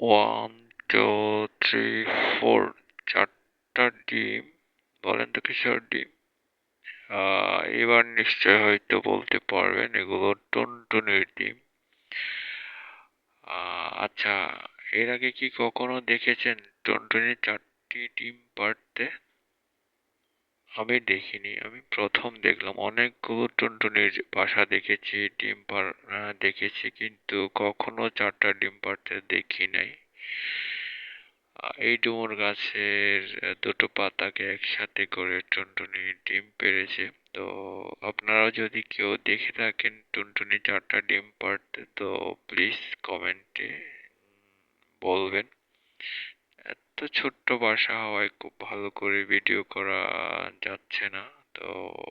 One two three four চারটা ডিম। বলেন তো কিসের ডিম? এবার নিশ্চয় হয়তো বলতে পারবেন, এগুলো টুনটুনির ডিম। আচ্ছা এর আগে কি কখনো দেখেছেন টুনটুনির চারটি ডিম পাড়তে? আমি দেখিনি। আমি প্রথম দেখলাম। অনেকগুলো টুনটুনির বাসা দেখেছি, ডিম পাড় দেখেছি, কিন্তু কখনো চারটা ডিম পাড়তে দেখি নাই। এই ডুমুর গাছের দুটো পাতাকে একসাথে করে টুনটুনি ডিম পেড়েছে। তো আপনারা যদি কেউ দেখে থাকেন টুনটুনি চারটা ডিম পাড়তে, তো প্লিজ কমেন্টে বলবেন। ছোট্ট বাসা হওয়ায় খুব ভালো করে ভিডিও করা যাচ্ছে না। তো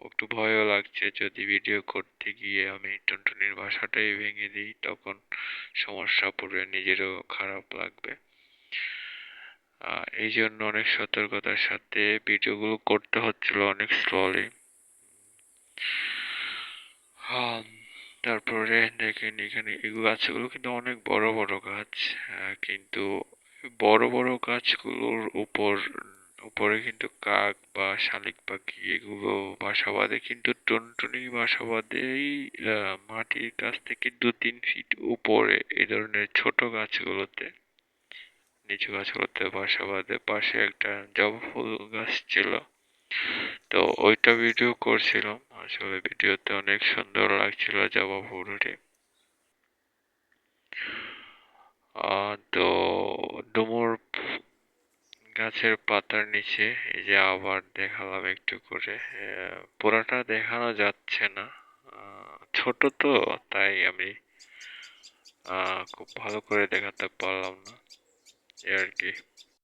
একটু ভয়ও লাগছে যদি ভিডিও করতে গিয়ে আমি টুনটুনির বাসাটাই ভেঙে দিই, তখন সমস্যা পড়বে, নিজেরও খারাপ লাগবে। এই জন্য অনেক সতর্কতার সাথে ভিডিওগুলো করতে হচ্ছিল অনেক স্লোলি তারপরে দেখেন এখানে এই গাছগুলো কিন্তু অনেক বড় বড় গাছ। কিন্তু বড় বড় গাছগুলোর উপর উপরে কিন্তু কাক বা শালিক পাখি এগুলো বাসা বাঁধে কিন্তু টুনটুনি বাসা বাঁধেই আহ, মাটির কাছ থেকে দু তিন ফিট উপরে এই ধরনের ছোট গাছগুলোতে নিচু গাছগুলোতে বাসা বাঁধে পাশে একটা জবা ফুল গাছ ছিল। তো ওইটা ভিডিও করছিলাম। আসলে ভিডিওতে অনেক সুন্দর লাগছিল জবা ফুলটি আহ, তো ডুমুর গাছের পাতার নিচে, এই যে আবার দেখালাম একটু করে পুরাটা দেখানো যাচ্ছে না। ছোট তো, তাই আমি খুব ভালো করে দেখাতে পারলাম না। এ আর কি।